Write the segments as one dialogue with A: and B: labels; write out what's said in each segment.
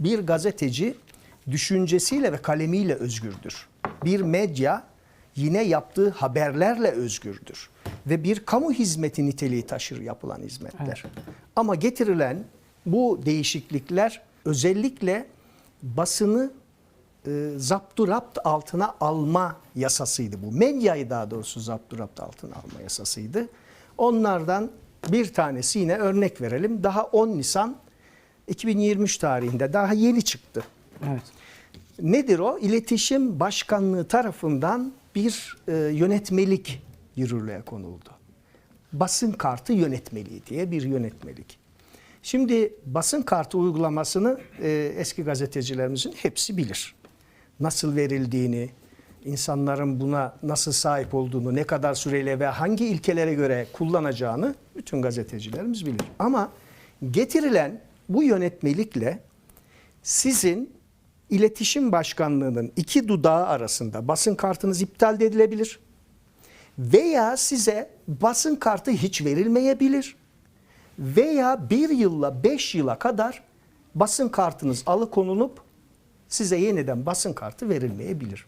A: Bir gazeteci düşüncesiyle ve kalemiyle özgürdür. Bir medya yine yaptığı haberlerle özgürdür. Ve bir kamu hizmeti niteliği taşır yapılan hizmetler. Ama getirilen bu değişiklikler özellikle basını e, zapturapt altına alma yasasıydı bu. Medyayı daha doğrusu zapturapt altına alma yasasıydı. Onlardan bir tanesi yine örnek verelim. Daha 10 Nisan 2023 tarihinde daha yeni çıktı.
B: Evet.
A: Nedir o? İletişim Başkanlığı tarafından bir e, yönetmelik yürürlüğe konuldu. Basın kartı yönetmeliği diye bir yönetmelik. Şimdi basın kartı uygulamasını e, eski gazetecilerimizin hepsi bilir. Nasıl verildiğini, insanların buna nasıl sahip olduğunu, ne kadar süreyle ve hangi ilkelere göre kullanacağını bütün gazetecilerimiz bilir. Ama getirilen bu yönetmelikle sizin iletişim başkanlığının iki dudağı arasında basın kartınız iptal edilebilir veya size basın kartı hiç verilmeyebilir veya bir yılla beş yıla kadar basın kartınız alıkonulup size yeniden basın kartı verilmeyebilir.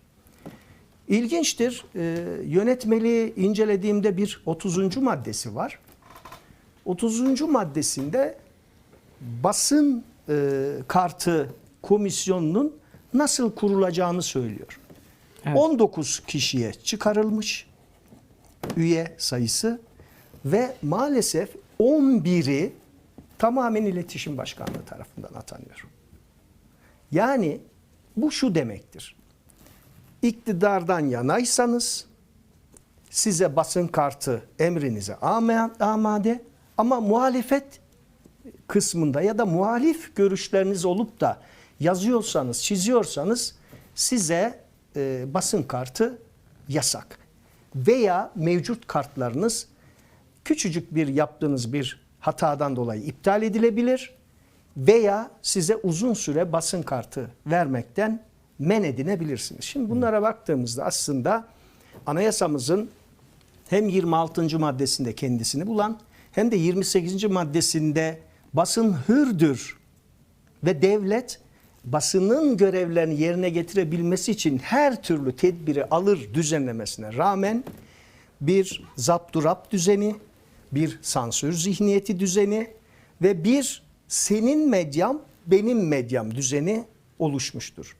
A: İlginçtir. Ee, yönetmeliği incelediğimde bir 30. maddesi var. 30. maddesinde basın e, kartı komisyonunun nasıl kurulacağını söylüyor.
B: Evet.
A: 19 kişiye çıkarılmış üye sayısı ve maalesef 11'i tamamen iletişim başkanlığı tarafından atanıyor. Yani bu şu demektir. İktidardan yanaysanız size basın kartı emrinize ama- amade ama muhalefet kısmında ya da muhalif görüşleriniz olup da yazıyorsanız, çiziyorsanız size e, basın kartı yasak. Veya mevcut kartlarınız küçücük bir yaptığınız bir hatadan dolayı iptal edilebilir veya size uzun süre basın kartı vermekten men edinebilirsiniz. Şimdi bunlara baktığımızda aslında anayasamızın hem 26. maddesinde kendisini bulan hem de 28. maddesinde basın hürdür ve devlet basının görevlerini yerine getirebilmesi için her türlü tedbiri alır düzenlemesine rağmen bir zapturapt düzeni, bir sansür zihniyeti düzeni ve bir senin medyam benim medyam düzeni oluşmuştur.